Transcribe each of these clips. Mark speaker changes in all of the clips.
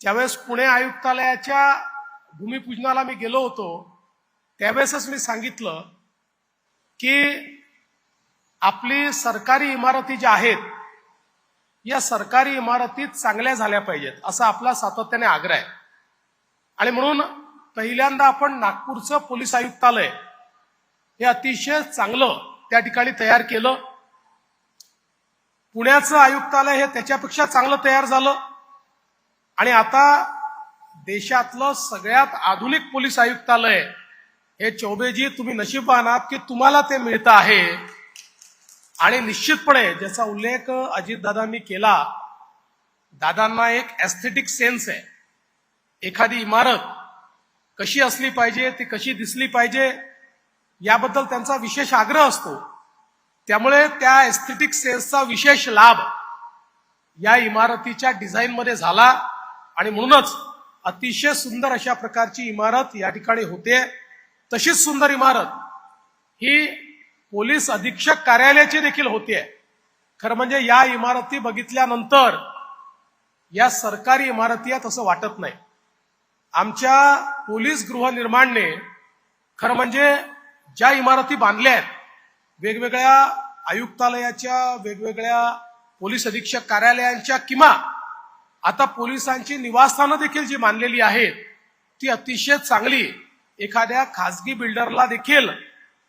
Speaker 1: ज्यावेळेस पुणे आयुक्तालयाच्या भूमिपूजनाला मी गेलो होतो त्यावेळेसच मी सांगितलं की आपली सरकारी इमारती ज्या आहेत या सरकारी इमारती चांगल्या झाल्या पाहिजेत असा आपला सातत्याने आग्रह आहे. आणि म्हणून पहिल्यांदा आपण नागपूरचं पोलीस आयुक्तालय हे अतिशय चांगलं त्या ठिकाणी तयार केलं. पुण्याचं आयुक्तालय हे त्याच्यापेक्षा चांगलं तयार झालं. आणि आता देशातलं सगळ्यात आधुनिक पोलीस आयुक्तालय हे चौबेजी तुम्ही नशीबवान आहात की तुम्हाला ते मिळतं आहे. आणि निश्चितपणे ज्याचा उल्लेख अजितदादा मी केला दादांना एक एस्थेटिक सेन्स आहे. एखादी इमारत कशी असली पाहिजे ती कशी दिसली पाहिजे याबद्दल त्यांचा विशेष आग्रह असतो. त्यामुळे त्या एस्थेटिक सेन्सचा विशेष लाभ या इमारतीच्या डिझाईनमध्ये झाला. आणि म्हणूनच अतिशय सुंदर अशा प्रकारची इमारत या ठिकाणी होते. तशीच सुंदर इमारत ही पोलीस अधीक्षक कार्यालयाची देखील होते. खरं म्हणजे या इमारती बघितल्यानंतर या सरकारी इमारती आहेत असं वाटत नाही. आमच्या पोलीस गृहनिर्माणने खरं म्हणजे ज्या इमारती बांधल्या आहेत वेगवेगळ्या आयुक्तालयाच्या वेगवेगळ्या पोलीस अधीक्षक कार्यालयांच्या किंवा आता पोलिसांची निवासस्थानं देखील जी बांधलेली आहेत ती अतिशय चांगली एखाद्या खासगी बिल्डरला देखील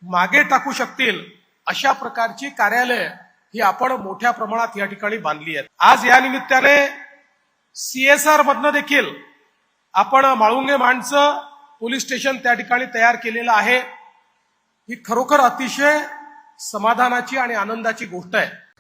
Speaker 1: मागे टाकू शकतील अशा प्रकारची कार्यालय ही आपण मोठ्या प्रमाणात या ठिकाणी बांधली आहेत. आज या निमित्ताने सीएसआर मधनं देखील आपण माळुंगे माणचं पोलीस स्टेशन त्या ठिकाणी तयार केलेलं आहे. ही खरोखर अतिशय समाधानाची आणि आनंदाची गोष्ट आहे.